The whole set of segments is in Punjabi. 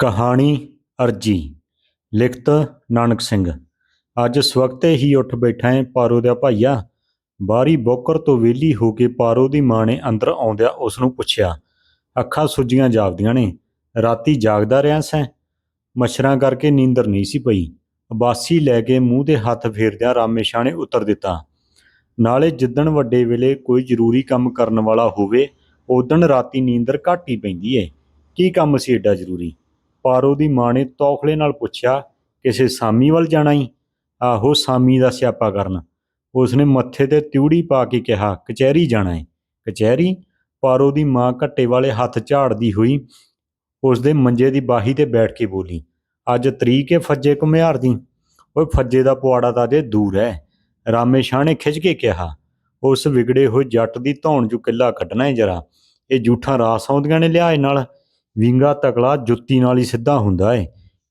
ਕਹਾਣੀ ਅਰਜੀ। ਲਿਖਤ ਨਾਨਕ ਸਿੰਘ। ਅੱਜ ਸਵਖਤੇ ਹੀ ਉੱਠ ਬੈਠਾ ਏ ਪਾਰੋ ਦਾ ਭਾਈਆ। ਬਾਰੀ ਬੋਕਰ ਤੋਂ ਵਿਹਲੀ ਹੋ ਕੇ ਪਾਰੋ ਦੀ ਮਾਂ ਨੇ ਅੰਦਰ ਆਉਂਦਿਆਂ ਉਸ ਨੂੰ ਪੁੱਛਿਆ, ਅੱਖਾਂ ਸੁੱਜੀਆਂ ਜਾਗਦੀਆਂ ਨੇ, ਰਾਤੀ ਜਾਗਦਾ ਰਿਆਂ ਸੈਂ? ਮੱਛਰਾਂ ਕਰਕੇ ਨੀਂਦਰ ਨਹੀਂ ਸੀ ਪਈ। ਅਬਾਸੀ ਲੈ ਕੇ ਮੂੰਹ ਦੇ ਹੱਥ ਫੇਰਦਿਆਂ ਰਾਮੇਸ਼ਾਹ ਨੇ ਉੱਤਰ ਦਿੱਤਾ, ਨਾਲੇ ਜਿੱਦਣ ਵੱਡੇ ਵੇਲੇ ਕੋਈ ਜ਼ਰੂਰੀ ਕੰਮ ਕਰਨ ਵਾਲਾ ਹੋਵੇ ਉਦਣ ਰਾਤੀ ਨੀਂਦਰ ਘੱਟ ਹੀ ਪੈਂਦੀ ਏ। ਕੀ ਕੰਮ ਸੀ ਏਡਾ ਜ਼ਰੂਰੀ? ਪਾਰੋ ਦੀ ਮਾਂ ਨੇ ਤੌਖਲੇ ਨਾਲ ਪੁੱਛਿਆ, ਕਿਸੇ ਸਾਮੀ ਵੱਲ ਜਾਣਾ ਈ? ਆਹੋ, ਸਾਮੀ ਦਾ ਸਿਆਪਾ ਕਰਨ। ਉਸਨੇ ਮੱਥੇ ਤੇ ਤਿਉੜੀ ਪਾ ਕੇ ਕਿਹਾ, ਕਚਹਿਰੀ ਜਾਣਾ ਏ। ਕਚਹਿਰੀ? ਪਾਰੋ ਦੀ ਮਾਂ ਘੱਟੇ ਵਾਲੇ ਹੱਥ ਝਾੜਦੀ ਹੋਈ ਉਸਦੇ ਮੰਜੇ ਦੀ ਬਾਹੀ ਤੇ ਬੈਠ ਕੇ ਬੋਲੀ, ਅੱਜ ਤਰੀਕ ਏ ਫੱਜੇ ਘੁਮਿਆਰ ਦੀ। ਓਏ, ਫੱਜੇ ਦਾ ਪੁਆੜਾ ਤਾਂ ਜੇ ਦੂਰ ਹੈ ਰਾਮੇ ਸ਼ਾਹ ਨੇ ਖਿੱਚ ਕੇ ਕਿਹਾ, ਉਸ ਵਿਗੜੇ ਹੋਏ ਜੱਟ ਦੀ ਧੌਣ ਚੋਂ ਕਿੱਲਾ ਕੱਢਣਾ ਏ ਜਰਾ। ਇਹ ਜੂਠਾਂ ਰਾਸ ਆਉਂਦੀਆਂ ਨੇ ਲਿਆਏ ਨਾਲ। ਵਿੰਗਾ ਤਕਲਾ ਜੁੱਤੀ ਨਾਲ ਹੀ ਸਿੱਧਾ ਹੁੰਦਾ ਏ।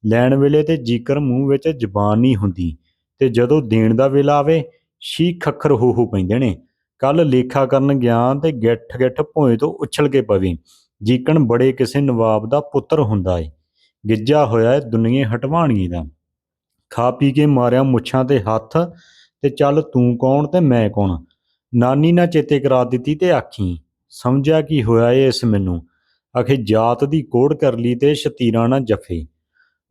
ਲੈਣ ਵੇਲੇ ਤੇ ਜੀਕਰ ਮੂੰਹ ਵਿੱਚ ਜ਼ਬਾਨ ਨਹੀਂ ਹੁੰਦੀ ਤੇ ਜਦੋਂ ਦੇਣ ਦਾ ਵੇਲਾ ਆਵੇ ਛੀ ਖੱਖਰ ਹੋ ਹੋ ਪੈਂਦੇ ਨੇ। ਕੱਲ ਲੇਖਾ ਕਰਨ ਗਿਆ ਤੇ ਗਿੱਠ ਗਿੱਠ ਭੋਏ ਤੋਂ ਉਛਲ ਕੇ ਪਵੇ। ਜੀਕਣ ਬੜੇ ਕਿਸੇ ਨਵਾਬ ਦਾ ਪੁੱਤਰ ਹੁੰਦਾ ਏ। ਗਿੱਜਾ ਹੋਇਆ ਏ ਦੁਨੀਏ ਹਟਵਾਣੀ ਦਾ। ਖਾ ਪੀ ਕੇ ਮਾਰਿਆ ਮੁੱਛਾਂ ਤੇ ਹੱਥ ਤੇ ਚੱਲ ਤੂੰ ਕੌਣ ਤੇ ਮੈਂ ਕੌਣ? ਨਾਨੀ ਨਾ ਚੇਤੇ ਕਰਾ ਦਿੱਤੀ ਤੇ ਆਖੀ, ਸਮਝਿਆ ਕੀ ਹੋਇਆ ਏ ਇਸ ਮੈਨੂੰ? ਆਖੇ, ਜਾਤ ਦੀ ਕੋੜ ਕਰ ਲਈ ਤੇ ਸ਼ਤੀਰਾਂ ਨਾ ਜਫੇ।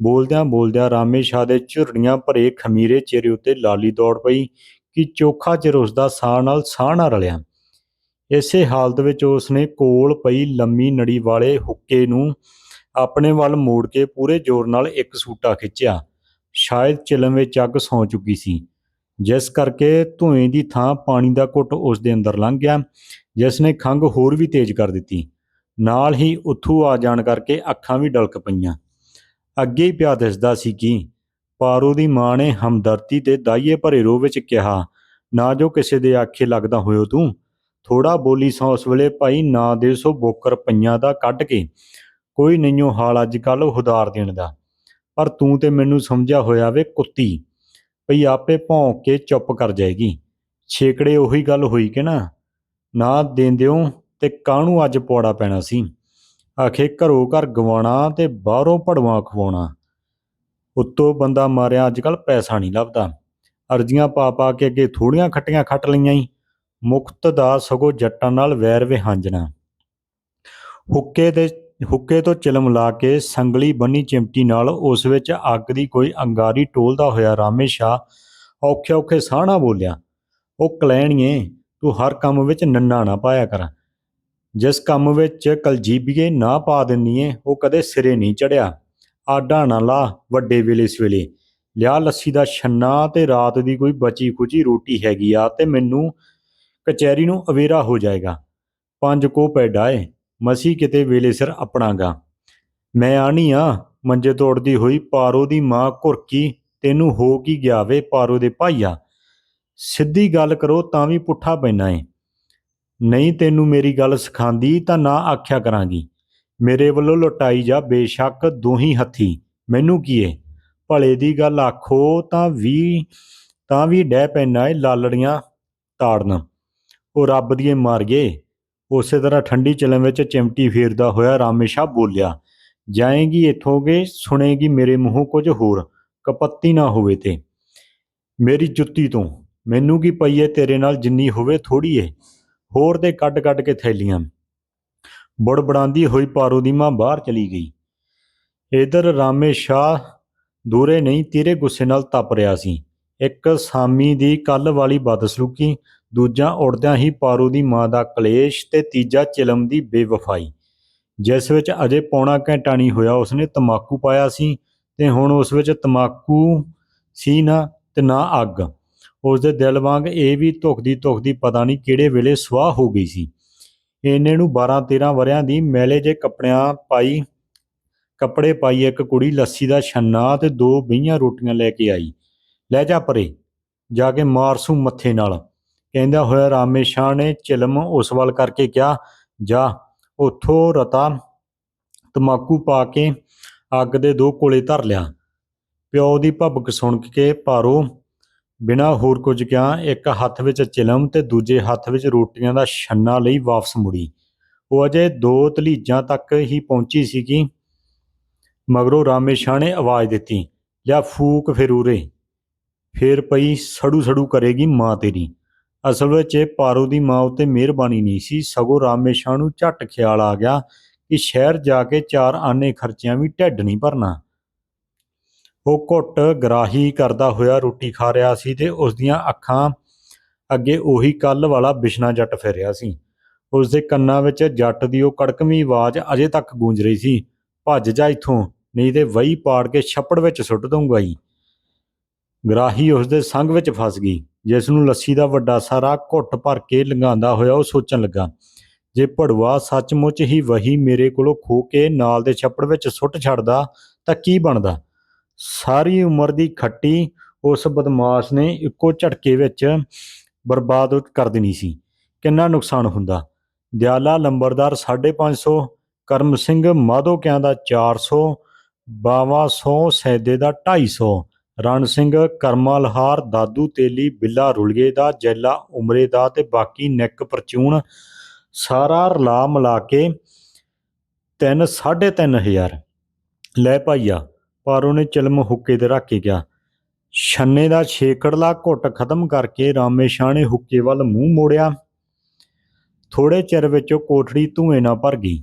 ਬੋਲਦਿਆਂ ਬੋਲਦਿਆਂ ਰਾਮੇ ਸ਼ਾਹ ਦੇ ਝੁਰੜੀਆਂ ਭਰੇ ਖਮੀਰੇ ਚਿਹਰੇ ਉੱਤੇ ਲਾਲੀ ਦੌੜ ਪਈ ਕਿ ਚੋਖਾ ਚਿਰ ਉਸਦਾ ਸਾਹ ਨਾਲ ਸਾਹ ਨਾ ਰਲਿਆ। ਇਸੇ ਹਾਲਤ ਵਿੱਚ ਉਸਨੇ ਕੋਲ ਪਈ ਲੰਮੀ ਨੜੀ ਵਾਲੇ ਹੁੱਕੇ ਨੂੰ ਆਪਣੇ ਵੱਲ ਮੋੜ ਕੇ ਪੂਰੇ ਜ਼ੋਰ ਨਾਲ ਇੱਕ ਸੂਟਾ ਖਿੱਚਿਆ। ਸ਼ਾਇਦ ਚਿਲਮ ਵਿੱਚ ਅੱਗ ਸੌ ਚੁੱਕੀ ਸੀ। ਜਿਸ ਕਰਕੇ ਧੂਏ ਦੀ ਥਾਂ ਪਾਣੀ ਦਾ ਘੁੱਟ ਉਸ ਦੇ ਅੰਦਰ ਲੰਘ ਗਿਆ ਜਿਸ ਨੇ ਖੰਗ ਹੋਰ ਵੀ ਤੇਜ਼ ਕਰ ਦਿੱਤੀ। ਨਾਲ ਹੀ ਉੱਥੋਂ ਆ ਜਾਣ ਕਰਕੇ ਅੱਖਾਂ ਵੀ ਡਲਕ ਪਈਆਂ। ਅੱਗੇ ਹੀ ਪਿਆ ਦਿਸਦਾ ਸੀ ਕਿ ਪਾਰੂ ਦੀ ਮਾਂ ਨੇ ਹਮਦਰਦੀ ਤੇ ਦਾਈਏ ਭਰੇ ਰੋਹ ਵਿੱਚ ਕਿਹਾ, ਨਾ ਜੋ ਕਿਸੇ ਦੇ ਆਖੇ ਲੱਗਦਾ ਹੋਇਓ ਤੂੰ। ਥੋੜਾ ਬੋਲੀ ਸੌ ਉਸ ਵੇਲੇ ਭਾਈ ਨਾ ਦੇ ਸੋ ਬੋਕਰ ਪਈਆਂ ਦਾ ਕੱਢ ਕੇ। ਕੋਈ ਨਹੀਂਓ ਹਾਲ ਅੱਜ ਕੱਲ ਹੁਦਾਰ ਦੇਣ ਦਾ। ਪਰ ਤੂੰ ਤੇ ਮੈਨੂੰ ਸਮਝਿਆ ਹੋਇਆ ਵੇ ਕੁੱਤੀ। ਭਈ ਆਪੇ ਭੌਂਕ ਕੇ ਚੁੱਪ ਕਰ ਜਾਏਗੀ। ਛੇਕੜੇ ਉਹੀ ਗੱਲ ਹੋਈ ਕਿ ਨਾ? ਨਾ ਦੇਂਦਿਓ ਤੇ ਕਾਹਨੂੰ ਅੱਜ ਪੌੜਾ ਪੈਣਾ ਸੀ? ਆਖੇ ਘਰੋਂ ਘਰ ਗਵਾਉਣਾ ਤੇ ਬਾਹਰੋਂ ਭੜਵਾ ਖਵਾਉਣਾ। ਉੱਤੋਂ ਬੰਦਾ ਮਾਰਿਆ ਅੱਜ ਕੱਲ ਪੈਸਾ ਨਹੀਂ ਲੱਭਦਾ। ਅਰਜ਼ੀਆਂ ਪਾ ਪਾ ਕੇ ਅੱਗੇ ਥੋੜੀਆਂ ਖੱਟੀਆਂ ਖੱਟ ਲਈਆਂ ਈ। ਮੁਕਤ ਦਾ ਸਗੋਂ ਜੱਟਾਂ ਨਾਲ ਵੈਰ ਵਿਹਾਂਜਣਾ। ਹੁੱਕੇ ਦੇ, ਹੁੱਕੇ ਤੋਂ ਚਿਲਮ ਲਾ ਕੇ ਸੰਗਲੀ ਬੰਨੀ ਚਿਮਟੀ ਨਾਲ ਉਸ ਵਿੱਚ ਅੱਗ ਦੀ ਕੋਈ ਅੰਗਾਰੀ ਟੋਲਦਾ ਹੋਇਆ ਰਾਮੇ ਸ਼ਾਹ ਔਖੇ ਔਖੇ ਸਾਹਣਾ ਬੋਲਿਆ, ਉਹ ਕਲੈਣੀਏ, ਤੂੰ ਹਰ ਕੰਮ ਵਿੱਚ ਨੰਨਾ ਨਾ ਪਾਇਆ ਕਰ। ਜਿਸ ਕੰਮ ਵਿੱਚ ਕਲਜੀਬੀਏ ਨਾ ਪਾ ਦਿੰਨੀ ਏ ਉਹ ਕਦੇ ਸਿਰੇ ਨਹੀਂ ਚੜਿਆ। ਆਡਾ ਨਾ ਲਾ ਵੱਡੇ ਵੇਲੇ ਸਵੇਲੇ ਲਿਆ ਲੱਸੀ ਦਾ ਛੰਨਾ ਤੇ ਰਾਤ ਦੀ ਕੋਈ ਬਚੀ ਖੁਚੀ ਰੋਟੀ ਹੈਗੀ ਆ ਤੇ ਮੈਨੂੰ ਕਚਹਿਰੀ ਨੂੰ ਅਵੇਰਾ ਹੋ ਜਾਏਗਾ। ਪੰਜ ਕੋ ਪੈਡਾ ਏ, ਮਸੀ ਕਿਤੇ ਵੇਲੇ ਸਿਰ ਆਪਣਾਗਾ। ਮੈਂ ਆਣੀ ਆ, ਮੰਜੇ ਤੋੜਦੀ ਹੋਈ ਪਾਰੋ ਦੀ ਮਾਂ ਘੁਰਕੀ, ਤੈਨੂੰ ਹੋ ਕੀ ਗਿਆ ਵੇ ਪਾਰੋ ਦੇ ਭਾਈਆ। ਸਿੱਧੀ ਗੱਲ ਕਰੋ ਤਾਂ ਵੀ ਪੁੱਠਾ ਪੈਣਾ ਏ। ਨਹੀਂ ਤੈਨੂੰ ਮੇਰੀ ਗੱਲ ਸਿਖਾਉਂਦੀ ਤਾਂ ਨਾ ਆਖਿਆ ਕਰਾਂਗੀ। ਮੇਰੇ ਵੱਲੋਂ ਲੁਟਾਈ ਜਾ ਬੇਸ਼ੱਕ ਦੋਹੀ ਹੱਥੀ। ਮੈਨੂੰ ਕੀ ਏ? ਭਲੇ ਦੀ ਗੱਲ ਆਖੋ ਤਾਂ ਵੀ ਤਾਂ ਵੀ ਡਹਿ ਪੈਣਾ ਏ ਲਾਲੜੀਆਂ ਤਾੜਨ। ਉਹ ਰੱਬ ਦੀਏ ਮਾਰ ਗਏ ਉਸੇ ਤਰ੍ਹਾਂ ਠੰਡੀ ਚਲਮ ਵਿੱਚ ਚਿਮਟੀ ਫੇਰਦਾ ਹੋਇਆ ਰਾਮੇਸ਼ਾ ਬੋਲਿਆ, ਜਾਏਗੀ ਇਥੋਂਗੇ, ਸੁਣੇਗੀ ਮੇਰੇ ਮੂੰਹੋਂ ਕੁਝ ਹੋਰ। ਕਪੱਤੀ ਨਾ ਹੋਵੇ ਤੇ। ਮੇਰੀ ਜੁੱਤੀ ਤੋਂ। ਮੈਨੂੰ ਕੀ ਪਈ ਏ ਤੇਰੇ ਨਾਲ ਜਿੰਨੀ ਹੋਵੇ ਥੋੜੀ ਏ। ਹੋਰ ਤੇ ਕੱਢ ਕੱਢ ਕੇ ਥੈਲੀਆਂ। ਬੜਬੜਾਂਦੀ ਹੋਈ ਪਾਰੂ ਦੀ ਮਾਂ ਬਾਹਰ ਚਲੀ ਗਈ। ਇਧਰ ਰਾਮੇ ਸ਼ਾਹ ਦੂਰੇ ਨਹੀਂ, ਤੇਰੇ ਗੁੱਸੇ ਨਾਲ ਤਪ ਰਿਹਾ ਸੀ। ਇੱਕ ਸਾਮੀ ਦੀ ਕੱਲ ਵਾਲੀ ਬਦਸਲੂਕੀ, ਦੂਜਾ ਉੜਦਿਆਂ ਹੀ ਪਾਰੂ ਦੀ ਮਾਂ ਦਾ ਕਲੇਸ਼ ਤੇ ਤੀਜਾ ਚਿਲਮ ਦੀ ਬੇਵਫਾਈ। ਜਿਸ ਵਿੱਚ ਅਜੇ ਪੌਣਾ ਘੰਟਾ ਨਹੀਂ ਹੋਇਆ, ਉਸਨੇ ਤਮਾਕੂ ਪਾਇਆ ਸੀ ਤੇ ਹੁਣ ਉਸ ਵਿੱਚ ਤਮਾਕੂ ਸੀ ਨਾ ਤੇ ਨਾ ਅੱਗ। ਉਸ ਦੇ ਦਿਲ ਵਾਂਗ ਇਹ ਵੀ ਧੁਖਦੀ ਧੁਖਦੀ ਪਤਾ ਨਹੀਂ ਕਿਹੜੇ ਵੇਲੇ ਸੁਆਹ ਹੋ ਗਈ ਸੀ। ਇਹਨੇ ਨੂੰ 12 13 ਵਰਿਆਂ ਦੀ ਮੈਲੇ ਜੇ ਕੱਪੜਿਆਂ ਪਾਈ, ਕੱਪੜੇ ਪਾਈ ਇੱਕ ਕੁੜੀ ਲੱਸੀ ਦਾ ਛੰਨਾ ਤੇ ਦੋ ਬਈਆਂ ਰੋਟੀਆਂ ਲੈ ਕੇ ਆਈ। ਲੈ ਜਾ ਪਰੇ, ਜਾ ਕੇ ਮਾਰਸੂ ਮੱਥੇ ਨਾਲ। ਕਹਿੰਦਾ ਹੋਇਆ ਰਾਮੇ ਸ਼ਾਹ ਨੇ ਚਿਲਮ ਉਸ ਵੱਲ ਕਰਕੇ ਕਿਹਾ, ਜਾ, ਉਥੋਂ ਰਤਾ ਤਮਾਕੂ ਪਾ ਕੇ ਅੱਗ ਦੇ ਦੋ ਕੋਲੇ ਧਰ ਲਿਆ। ਪਿਓ ਦੀ ਭਬਕ ਸੁਣ ਕੇ ਪਾਰੋ ਬਿਨਾ ਹੋਰ ਕੁਝ ਕਿਹਾ, ਇੱਕ ਹੱਥ ਵਿੱਚ ਚਿਲਮ ਤੇ ਦੂਜੇ ਹੱਥ ਵਿੱਚ ਰੋਟੀਆਂ ਦਾ ਛੰਨਾ ਲਈ ਵਾਪਸ ਮੁੜੀ। ਉਹ ਅਜੇ ਦੋ ਤਲੀਜਾਂ ਤੱਕ ਹੀ ਪਹੁੰਚੀ ਸੀ ਕਿ ਮਗਰੋਂ ਰਾਮੇ ਸ਼ਾਹ ਨੇ ਆਵਾਜ਼ ਦਿੱਤੀ, ਲਿਆ ਫੂਕ ਫਿਰ ਉਰੇ। ਫੇਰ ਪਈ ਸੜੂ ਸੜੂ ਕਰੇਗੀ ਮਾਂ ਤੇਰੀ। ਅਸਲ ਵਿੱਚ ਇਹ ਪਾਰੋ ਦੀ ਮਾਂ ਉੱਤੇ ਮਿਹਰਬਾਨੀ ਨਹੀਂ ਸੀ। ਸਗੋਂ ਰਾਮੇ ਸ਼ਾਹ ਨੂੰ ਝੱਟ ਖਿਆਲ ਆ ਗਿਆ ਕਿ ਸ਼ਹਿਰ ਜਾ ਕੇ ਚਾਰ ਆਨੇ ਖਰਚਿਆਂ ਵੀ ਢਿੱਡ ਨਹੀਂ ਭਰਨਾ। ਉਹ ਘੁੱਟ ਗਰਾਹੀ ਕਰਦਾ ਹੋਇਆ ਰੋਟੀ ਖਾ ਰਿਹਾ ਸੀ ਤੇ ਉਸ ਦੀਆਂ ਅੱਖਾਂ ਅੱਗੇ ਉਹੀ ਕੱਲ ਵਾਲਾ ਬਿਸ਼ਨਾ ਜੱਟ ਫਿਰ ਰਿਹਾ ਸੀ। ਉਸ ਦੇ ਕੰਨਾਂ ਵਿੱਚ ਜੱਟ ਦੀ ਉਹ ਕੜਕਵੀਂ ਆਵਾਜ਼ ਅਜੇ ਤੱਕ ਗੂੰਜ ਰਹੀ ਸੀ, ਭੱਜ ਜਾ ਇੱਥੋਂ, ਨਹੀਂ ਤੇ ਵਹੀ ਪਾੜ ਕੇ ਛੱਪੜ ਵਿੱਚ ਸੁੱਟ ਦਊਂਗਾ ਹੀ ਗਰਾਹੀ ਉਸ ਦੇ ਸੰਗ ਵਿੱਚ ਫਸ ਗਈ, ਜਿਸ ਨੂੰ ਲੱਸੀ ਦਾ ਵੱਡਾ ਸਾਰਾ ਘੁੱਟ ਭਰ ਕੇ ਲੰਘਾਉਂਦਾ ਹੋਇਆ ਉਹ ਸੋਚਣ ਲੱਗਾ, ਜੇ ਭੜਵਾ ਸੱਚਮੁੱਚ ਹੀ ਵਹੀ ਮੇਰੇ ਕੋਲੋਂ ਖੋ ਕੇ ਨਾਲ ਦੇ ਛੱਪੜ ਵਿੱਚ ਸੁੱਟ ਛੱਡਦਾ ਤਾਂ ਕੀ ਬਣਦਾ? ਸਾਰੀ ਉਮਰ ਦੀ ਖੱਟੀ ਉਸ ਬਦਮਾਸ਼ ਨੇ ਇੱਕੋ ਝਟਕੇ ਵਿੱਚ ਬਰਬਾਦ ਕਰ ਦੇਣੀ ਸੀ। ਕਿੰਨਾ ਨੁਕਸਾਨ ਹੁੰਦਾ। ਦਿਆਲਾ ਲੰਬਰਦਾਰ 550 ਕਰਮ ਸਿੰਘ ਮਾਧੋਕਿਆਂ ਦਾ 400 ਬਾਵਾ ਸੌ, ਸੈਦੇ ਦਾ 250 ਰਣ ਸਿੰਘ ਕਰਮਾ ਲਹਾਰ ਦਾਦੂ ਤੇਲੀ, ਬਿੱਲਾ ਰੁਲਗੇ ਦਾ, ਜੈਲਾ ਉਮਰੇ ਦਾ ਤੇ ਬਾਕੀ ਨਿੱਕ ਪਰਚੂਨ ਸਾਰਾ ਰਲਾ ਮਿਲਾ ਕੇ ਤਿੰਨ, ਸਾਢੇ ਤਿੰਨ ਹਜ਼ਾਰ। ਲੈ ਭਾਈਆ ਪਰ ਉਹਨੇ ਚਲਮ ਹੁੱਕੇ ਤੇ ਰੱਖ ਕੇ ਗਿਆ ਛੰਨੇ ਦਾ ਛੇਕੜਲਾ ਘੁੱਟ ਖਤਮ ਕਰਕੇ ਰਾਮੇ ਸ਼ਾਹ ਨੇ ਹੁੱਕੇ ਵੱਲ ਮੂੰਹ ਮੋੜਿਆ। ਥੋੜੇ ਚਿਰ ਵਿੱਚ ਉਹ ਕੋਠੜੀ ਧੂਏ ਨਾਲ ਭਰ ਗਈ।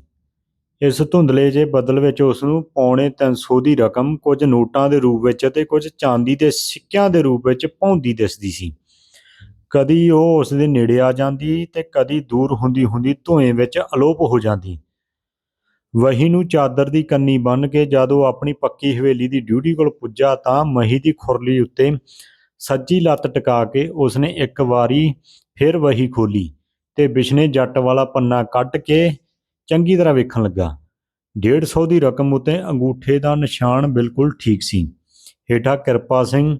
ਇਸ ਧੁੰਦਲੇ ਜੇ ਬਦਲ ਵਿੱਚ ਉਸ ਨੂੰ ਪੌਣੇ 300 ਦੀ ਰਕਮ ਕੁਝ ਨੋਟਾਂ ਦੇ ਰੂਪ ਵਿੱਚ ਅਤੇ ਕੁਝ ਚਾਂਦੀ ਦੇ ਸਿੱਕਿਆਂ ਦੇ ਰੂਪ ਵਿੱਚ ਭੌਂਦੀ ਦਿਸਦੀ ਸੀ। ਕਦੀ ਉਹ ਉਸ ਦੇ ਨੇੜੇ ਆ ਜਾਂਦੀ ਤੇ ਕਦੀ ਦੂਰ ਹੁੰਦੀ ਹੁੰਦੀ ਧੂਏ ਵਿੱਚ ਅਲੋਪ ਹੋ ਜਾਂਦੀ। ਵਹੀ ਨੂੰ ਚਾਦਰ ਦੀ ਕੰਨੀ ਬੰਨ ਕੇ ਜਦ ਉਹ ਆਪਣੀ ਪੱਕੀ ਹਵੇਲੀ ਦੀ ਡਿਊਟੀ ਕੋਲ ਪੁੱਜਾ ਤਾਂ ਮਹੀ ਦੀ ਖੁਰਲੀ ਉੱਤੇ ਸੱਜੀ ਲੱਤ ਟਿਕਾ ਕੇ ਉਸਨੇ ਇੱਕ ਵਾਰੀ ਫਿਰ ਵਹੀ ਖੋਲੀ ਤੇ ਬਿਸ਼ਨੇ ਜੱਟ ਵਾਲਾ ਪੰਨਾ ਕੱਟ ਕੇ ਚੰਗੀ ਤਰ੍ਹਾਂ ਵੇਖਣ ਲੱਗਾ। 150 ਦੀ ਰਕਮ ਉਤੇ ਅੰਗੂਠੇ ਦਾ ਨਿਸ਼ਾਨ ਬਿਲਕੁਲ ਠੀਕ ਸੀ। ਹੇਠਾਂ ਕਿਰਪਾ ਸਿੰਘ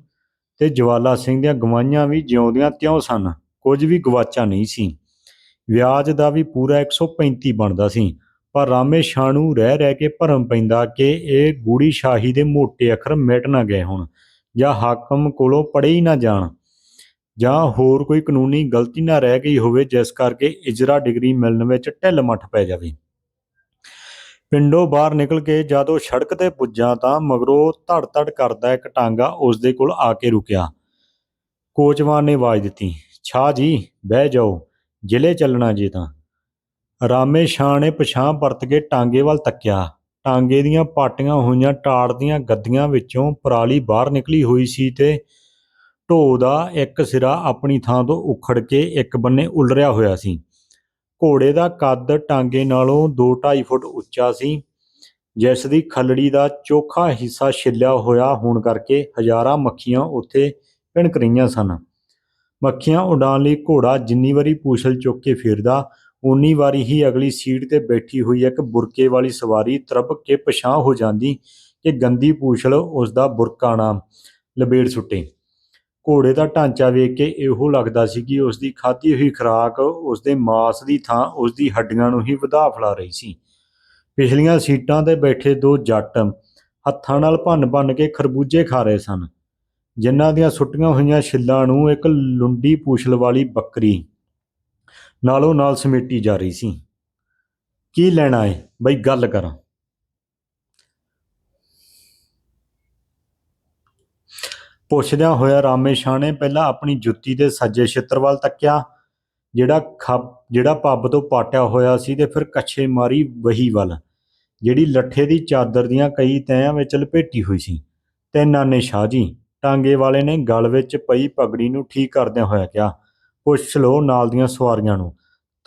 ਤੇ ਜਵਾਲਾ ਸਿੰਘ ਦੀਆਂ ਗਵਾਈਆਂ ਵੀ ਜਿਉਂਦਿਆਂ ਤਿਉਂ ਸਨ, ਕੁਝ ਵੀ ਗਵਾਚਾ ਨਹੀਂ ਸੀ। ਵਿਆਜ ਦਾ ਵੀ ਪੂਰਾ 135 ਬਣਦਾ ਸੀ। ਪਰ ਰਾਮੇ ਸ਼ਾਹ ਨੂੰ ਰਹਿ ਰਹਿ ਕੇ ਭਰਮ ਪੈਂਦਾ ਕਿ ਇਹ ਗੂੜੀ ਸ਼ਾਹੀ ਦੇ ਮੋٹے ਅੱਖਰ ਮਿਟ ਨਾ ਗਏ ਹੋਣ ਜਾਂ ਹਾਕਮ ਕੋਲੋਂ ਪੜੇ ਹੀ ਨਾ ਜਾਣ ਜਾਂ ਹੋਰ ਕੋਈ ਕਾਨੂੰਨੀ ਗਲਤੀ ਨਾ ਰਹਿ ਗਈ ਹੋਵੇ ਜਿਸ ਕਰਕੇ ਇਜਰਾ ਡਿਗਰੀ ਮਿਲਣ ਵਿੱਚ ਢਿੱਲ ਮੱਠ ਪੈ ਜਾਵੇ। ਪਿੰਡੋਂ ਬਾਹਰ ਨਿਕਲ ਕੇ ਜਦੋਂ ਸੜਕ ਤੇ ਪੁੱਜਾ ਤਾਂ ਮਗਰੋਂ ਧੜ ਧੜ ਕਰਦਾ ਇੱਕ ਟਾਂਗਾ ਉਸ ਦੇ ਕੋਲ ਆ ਕੇ ਰੁਕਿਆ। ਕੋਚਵਾਨ ਨੇ ਆਵਾਜ਼ ਦਿੱਤੀ ਛਾ ਜੀ, ਬਹਿ ਜਾਓ, ਜ਼ਿਲ੍ਹੇ ਚੱਲਣਾ ਜੀ ਤਾਂ। ਰਾਮੇ ਸ਼ਾਹ ਨੇ ਪਛਾਂ ਪਰਤ ਕੇ ਟਾਂਗੇ ਵੱਲ ਤੱਕਿਆ। ਟਾਂਗੇ ਦੀਆਂ ਪਾਟੀਆਂ ਹੋਈਆਂ ਟਾੜ ਦੀਆਂ ਗੱਦੀਆਂ ਵਿੱਚੋਂ ਪਰਾਲੀ ਬਾਹਰ ਨਿਕਲੀ ਹੋਈ ਸੀ ਤੇ ਢੋ ਦਾ ਇੱਕ ਸਿਰਾ ਆਪਣੀ ਥਾਂ ਤੋਂ ਉਖੜ ਕੇ ਇੱਕ ਬੰਨੇ ਉਲਰਿਆ ਹੋਇਆ ਸੀ। ਘੋੜੇ ਦਾ ਕੱਦ ਟਾਂਗੇ ਨਾਲੋਂ 2.5 ਫੁੱਟ ਉੱਚਾ ਸੀ। ਜਿਸ ਦੀ ਖੱਲੜੀ ਦਾ ਚੋਖਾ ਹਿੱਸਾ ਛਿੱਲਿਆ ਹੋਇਆ ਹੋਣ ਕਰਕੇ ਹਜ਼ਾਰਾਂ ਮੱਖੀਆਂ ਉੱਥੇ ਭਿਣਕ ਰਹੀਆਂ ਸਨ। ਮੱਖੀਆਂ ਉਡਾਣ ਲਈ ਘੋੜਾ ਜਿੰਨੀ ਵਾਰੀ ਪੂਛਲ ਚੁੱਕ ਕੇ ਫੇਰਦਾ ਉਨੀ ਵਾਰੀ ਹੀ ਅਗਲੀ ਸੀਟ ਤੇ ਬੈਠੀ ਹੋਈ ਇੱਕ ਬੁਰਕੇ ਵਾਲੀ ਸਵਾਰੀ ਤਰਪ ਕੇ ਪਛਾਂ ਹੋ ਜਾਂਦੀ ਕਿ ਗੰਦੀ ਪੂਛਲ ਉਸ ਦਾ ਬੁਰਕਾ ਨਾ ਲਬੇੜ ਸੁੱਟੇ। ਘੋੜੇ ਦਾ ਢਾਂਚਾ ਵੇਖ ਕੇ ਇਹੋ ਲੱਗਦਾ ਸੀ ਕਿ ਉਸ ਦੀ ਖਾਧੀ ਹੋਈ ਖੁਰਾਕ ਉਸ ਦੇ ਮਾਸ ਦੀ ਥਾਂ ਉਸ ਦੀ ਹੱਡੀਆਂ ਨੂੰ ਹੀ ਵਧਾ ਫਲਾ ਰਹੀ ਸੀ। ਪਿਛਲੀਆਂ ਸੀਟਾਂ ਤੇ ਬੈਠੇ ਦੋ ਜੱਟ ਹੱਥਾਂ ਨਾਲ ਭੰਨ-ਭੰਨ ਕੇ ਖਰਬੂਜੇ ਖਾ ਰਹੇ ਸਨ। ਜਿਨ੍ਹਾਂ ਦੀਆਂ ਸੁੱਟੀਆਂ ਹੋਈਆਂ ਛਿੱਲਾਂ ਨੂੰ ਇੱਕ ਲੁੰਡੀ ਪੂਛਲ ਵਾਲੀ ਬੱਕਰੀ ਨਾਲੋਂ ਨਾਲ ਸਮੇਟੀ ਜਾ ਰਹੀ ਸੀ। ਕੀ ਲੈਣਾ ਏ? ਬਈ ਗੱਲ ਕਰਾਂ। ਪੁੱਛਦਿਆਂ ਹੋਇਆ ਰਾਮੇ ਸ਼ਾਹ ਨੇ ਪਹਿਲਾਂ ਆਪਣੀ ਜੁੱਤੀ ਦੇ ਸੱਜੇ ਛਿੱਤਰ ਵੱਲ ਤੱਕਿਆ, ਜਿਹੜਾ ਖੱਬ, ਜਿਹੜਾ ਪੱਬ ਤੋਂ ਪਾਟਿਆ ਹੋਇਆ ਸੀ ਤੇ ਫਿਰ ਕੱਛੇ ਮਾਰੀ ਵਹੀ ਵੱਲ, ਜਿਹੜੀ ਲੱਠੇ ਦੀ ਚਾਦਰ ਦੀਆਂ ਕਈ ਤਹਿਆਂ ਵਿੱਚ ਲਪੇਟੀ ਹੋਈ ਸੀ। ਤੇ ਨਾਨੇ ਸ਼ਾਹ ਜੀ, ਟਾਂਗੇ ਵਾਲੇ ਨੇ ਗਲ ਵਿੱਚ ਪਈ ਪਗੜੀ ਨੂੰ ਠੀਕ ਕਰਦਿਆਂ ਹੋਇਆ ਕਿਹਾ ਪੁੱਛ ਲਓ ਨਾਲ ਦੀਆਂ ਸਵਾਰੀਆਂ ਨੂੰ,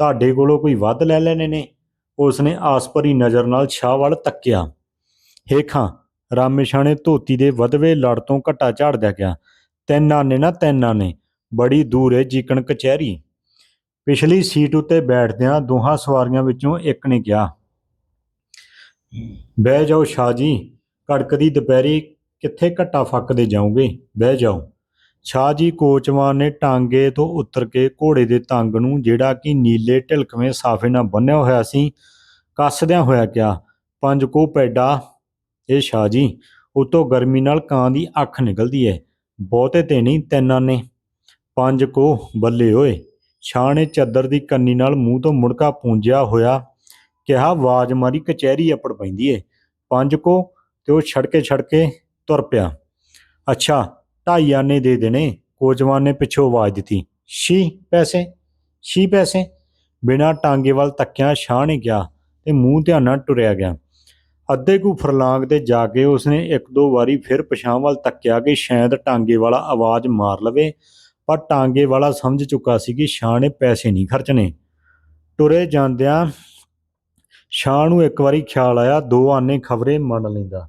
ਤੁਹਾਡੇ ਕੋਲੋਂ ਕੋਈ ਵੱਧ ਲੈ ਲੈਣੇ ਨੇ? ਉਸਨੇ ਆਸ ਭਰੀ ਨਜ਼ਰ ਨਾਲ ਸ਼ਾਹ ਵੱਲ ਤੱਕਿਆ। ਹੇਖਾਂ ਰਾਮੇਸ਼ਾਹ ਨੇ ਧੋਤੀ ਦੇ ਵਧਵੇ ਲੜ ਤੋਂ ਘਟਾ ਝਾੜਦਿਆ ਗਿਆ ਤਿੰਨ ਨੇ ਨਾ, ਤਿੰਨ ਆਨੇ, ਬੜੀ ਦੂਰ ਹੈ ਜੀਕਣ ਕਚਹਿਰੀ। ਪਿਛਲੀ ਸੀਟ ਉੱਤੇ ਬੈਠਦਿਆਂ ਦੋਹਾਂ ਸਵਾਰੀਆਂ ਵਿੱਚੋਂ ਇੱਕ ਨੇ ਕਿਹਾ, ਬਹਿ ਜਾਓ ਸ਼ਾਹ ਜੀ, ਕੜਕਦੀ ਦੁਪਹਿਰੀ ਕਿੱਥੇ ਘਟਾ ਫੱਕਦੇ ਜਾਓਗੇ? ਬਹਿ ਜਾਓ। ਸ਼ਾਹ ਜੀ ਕੋਚਵਾਨ ਨੇ ਟਾਂਗੇ ਤੋਂ ਉਤਰ ਕੇ ਘੋੜੇ ਦੇ ਤੰਗ ਨੂੰ, ਜਿਹੜਾ ਕਿ ਨੀਲੇ ਢਿਲਕਵੇਂ ਸਾਫੇ ਨਾਲ ਬੰਨਿਆ ਹੋਇਆ ਸੀ, ਕੱਸਦਿਆਂ ਹੋਇਆ ਕਿਹਾ ਪੰਜ ਕੋ ਪੈਡਾ। ਇਹ ਸ਼ਾਹ ਜੀ, ਉਤੋਂ ਗਰਮੀ ਨਾਲ ਕਾਂ ਦੀ ਅੱਖ ਨਿਕਲਦੀ ਹੈ ਬਹੁਤੇ ਤੇ ਨਹੀਂ, ਤਿੰਨਾਂ ਨੇ। ਪੰਜ ਕੋ ਬੱਲੇ ਓਏ। ਸ਼ਾਹ ਨੇ ਚੱਦਰ ਦੀ ਕੰਨੀ ਨਾਲ ਮੂੰਹ ਤੋਂ ਮੁੜਕਾ ਪੂੰਝਿਆ ਹੋਇਆ ਕਿਹਾ, ਆਵਾਜ਼ ਮਾਰੀ ਕਚਹਿਰੀ ਅੱਪੜ ਪੈਂਦੀ ਏ। ਪੰਜ ਕੋ ਤੇ ਉਹ ਛੜਕੇ ਛੜਕੇ ਤੁਰ ਪਿਆ। ਅੱਛਾ ਢਾਈ ਆਨੇ ਦੇ ਦੇਣੇ। ਕੋਚਵਾਨ ਨੇ ਪਿੱਛੋਂ ਆਵਾਜ਼ ਦਿੱਤੀ, ਛੀ ਪੈਸੇ ਛੀ ਪੈਸੇ। ਬਿਨਾਂ ਟਾਂਗੇ ਵੱਲ ਤੱਕਿਆ ਸ਼ਾਹ ਨੇ ਕਿਹਾ ਤੇ ਮੂੰਹ ਧਿਆਨ ਨਾਲ ਟੁਰਿਆ ਗਿਆ। ਅੱਧੇ ਕੁ ਫਰਲਾਂਗ ਤੇ ਜਾ ਕੇ ਉਸਨੇ ਇੱਕ ਦੋ ਵਾਰੀ ਫਿਰ ਪਛਾਂ ਵੱਲ ਤੱਕਿਆ ਕਿ ਸ਼ਾਇਦ ਟਾਂਗੇ ਵਾਲਾ ਆਵਾਜ਼ ਮਾਰ ਲਵੇ, ਪਰ ਟਾਂਗੇ ਵਾਲਾ ਸਮਝ ਚੁੱਕਾ ਸੀ ਕਿ ਸ਼ਾਹ ਨੇ ਪੈਸੇ ਨਹੀਂ ਖਰਚਣੇ। ਟੁਰੇ ਜਾਂਦਿਆਂ ਸ਼ਾਹ ਨੂੰ ਇੱਕ ਵਾਰੀ ਖਿਆਲ ਆਇਆ, ਦੋ ਆਨੇ ਖਬਰੇ ਮੰਨ ਲੈਂਦਾ।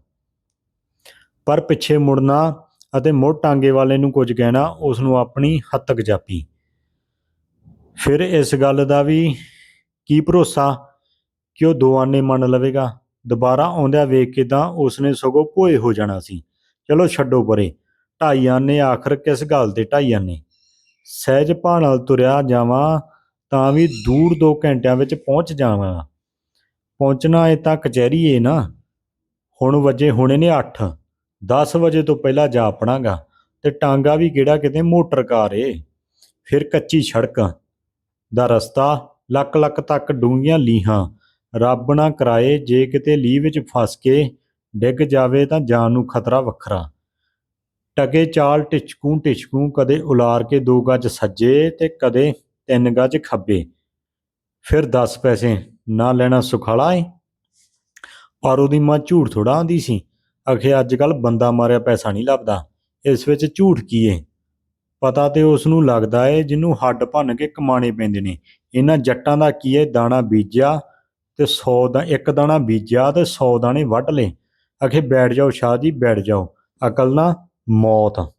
ਪਰ ਪਿੱਛੇ ਮੁੜਨਾ ਅਤੇ ਮੁੜ ਟਾਂਗੇ ਵਾਲੇ ਨੂੰ ਕੁਝ ਕਹਿਣਾ ਉਸ ਨੂੰ ਆਪਣੀ ਹੱਤਕ ਜਾਪੀ। ਫਿਰ ਇਸ ਗੱਲ ਦਾ ਵੀ ਕੀ ਭਰੋਸਾ? ਕਿ ਉਹ ਦੋ ਆਨੇ ਮੰਨ ਲਵੇਗਾ? ਦੁਬਾਰਾ ਆਉਂਦਿਆਂ ਵੇਖ ਕੇ ਤਾਂ ਉਸਨੇ ਸਗੋਂ ਭੋਏ ਹੋ ਜਾਣਾ ਸੀ। ਚਲੋ ਛੱਡੋ ਪਰੇ। ਢਾਈ ਆਨੇ ਆਖਰ ਕਿਸ ਗੱਲ 'ਤੇ ਢਾਈ ਆਨੇ ਸਹਿਜ ਭਾਣਲ ਤੁਰਿਆ ਜਾਵਾਂ ਤਾਂ ਵੀ ਦੂਰ ਦੋ ਘੰਟਿਆਂ ਵਿੱਚ ਪਹੁੰਚ ਜਾਵਾਂ। ਪਹੁੰਚਣਾ ਇਹ ਤਾਂ ਕਚਹਿਰੀ ਏ ਨਾ। ਹੁਣ ਵਜੇ ਹੁਣੇ ਨੇ 8 10 ਵਜੇ ਤੋਂ ਪਹਿਲਾਂ ਜਾ ਆਪਣਾਗਾ ਤੇ ਟਾਂਗਾ ਵੀ ਕਿਹੜਾ ਕਿਤੇ ਮੋਟਰ ਕਾਰ ਏ। ਫਿਰ ਕੱਚੀ ਸੜਕ ਦਾ ਰਸਤਾ, ਲੱਕ ਲੱਕ ਤੱਕ ਡੂੰਘੀਆਂ ਲੀਹਾਂ। ਰੱਬ ਨਾ ਕਰਾਏ ਜੇ ਕਿਤੇ ਲੀਹ ਵਿੱਚ ਫਸ ਕੇ ਡਿੱਗ ਜਾਵੇ ਤਾਂ ਜਾਨ ਨੂੰ ਖਤਰਾ ਵੱਖਰਾ। ਟਕੇ ਚਾਲ ਟਿਚਕੂ ਟਿਚਕੂ ਕਦੇ ਉਲਾਰ ਕੇ ਦੋ ਗੱਜ ਸੱਜੇ ਤੇ ਕਦੇ ਤਿੰਨ ਗੱਜ ਖੱਬੇ। ਫਿਰ 10 ਪੈਸੇ, ਨਾ ਲੈਣਾ ਸੁਖਾਲਾ ਏ। ਪਰ ਉਹਦੀ ਮਾਂ ਝੂਠ ਥੋੜਾ ਆਂਦੀ ਸੀ। ਅਖੇ ਅੱਜ ਕੱਲ ਬੰਦਾ ਮਾਰਿਆ ਪੈਸਾ ਨਹੀਂ ਲੱਭਦਾ। ਇਸ ਵਿੱਚ ਝੂਠ ਕੀ ਏ? ਪਤਾ ਤੇ ਉਸ ਨੂੰ ਲੱਗਦਾ ਏ ਜਿਹਨੂੰ ਹੱਡ ਭੰਨ ਕੇ ਕਮਾਣੇ ਪੈਂਦੇ ਨੇ। ਇਹਨਾਂ ਜੱਟਾਂ ਦਾ ਕੀ ਏ? ਦਾਣਾ ਬੀਜਿਆ ਤੇ 100 ਦਾ, ਇੱਕ ਦਾਣਾ ਬੀਜਿਆ ਤੇ 100 ਦਾਣੇ ਵੱਢ ਲਏ। ਅਖੇ ਬੈਠ ਜਾਓ ਸ਼ਾਹ ਜੀ, ਬੈਠ ਜਾਓ। ਅਕਲ ਨਾ ਮੌਤ।